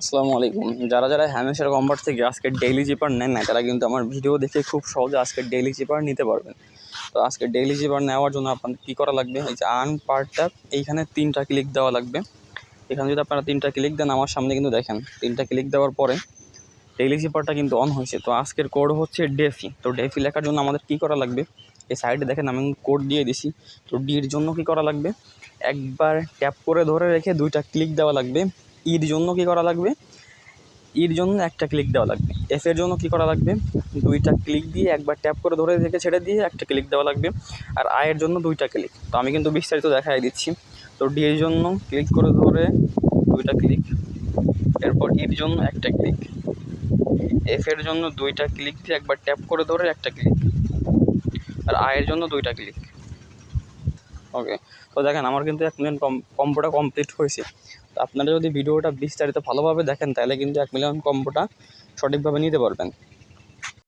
আসসালামু আলাইকুম। যারা যারা হ্যামেশার কম্পার্ট থেকে আজকে ডেইলি জিপার নেন না তারা কিন্তু আমার ভিডিও দেখে খুব সহজে আজকে ডেইলি জিপার নিতে পারবেন। তো আজকে ডেইলি জিপার নেওয়ার জন্য আপনাদের কী করা লাগবে? এই যে আর্ন পার্টটা, এইখানে তিনটা ক্লিক দেওয়া লাগবে। এখানে যদি আপনারা তিনটা ক্লিক দেন, আমার সামনে কিন্তু দেখেন, তিনটা ক্লিক দেওয়ার পরে ডেইলি জিপারটা কিন্তু অন হয়েছে। তো আজকের কোড হচ্ছে ডেফি তো ডেফি লেখার জন্য আমাদের কী করা লাগবে? এই সাইডে দেখেন, আমি কোড দিয়ে দিছি। তো ডির জন্য কী করা লাগবে? একবার ট্যাপ করে ধরে রেখে দুইটা ক্লিক দেওয়া লাগবে। ইর জন্য কী করা লাগবে? ইর জন্য একটা ক্লিক দেওয়া লাগবে। এফ এর জন্য কী করা লাগবে? দুইটা ক্লিক দিয়ে একবার ট্যাপ করে ধরে রেখে ছেড়ে দিয়ে একটা ক্লিক দেওয়া লাগবে। আর আয়ের জন্য দুইটা ক্লিক তো আমি কিন্তু বিস্তারিত দেখাই দিচ্ছি। তো ডি এর জন্য ক্লিক করে ধরে দুইটা ক্লিক এরপর ইর জন্য একটা ক্লিক এফ এর জন্য দুইটা ক্লিক দিয়ে একবার ট্যাপ করে ধরে একটা ক্লিক আর আয়ের জন্য দুইটা ক্লিক ওকে তো দেখেন, আমার কিন্তু এক মিলিয়ন কম কম্বোটা কমপ্লিট হয়েছে। তো আপনারা যদি ভিডিওটা বিস্তারিত ভালোভাবে দেখেন, তাহলে কিন্তু এক মিলিয়ন কম্পোটা সঠিকভাবে নিতে পারবেন।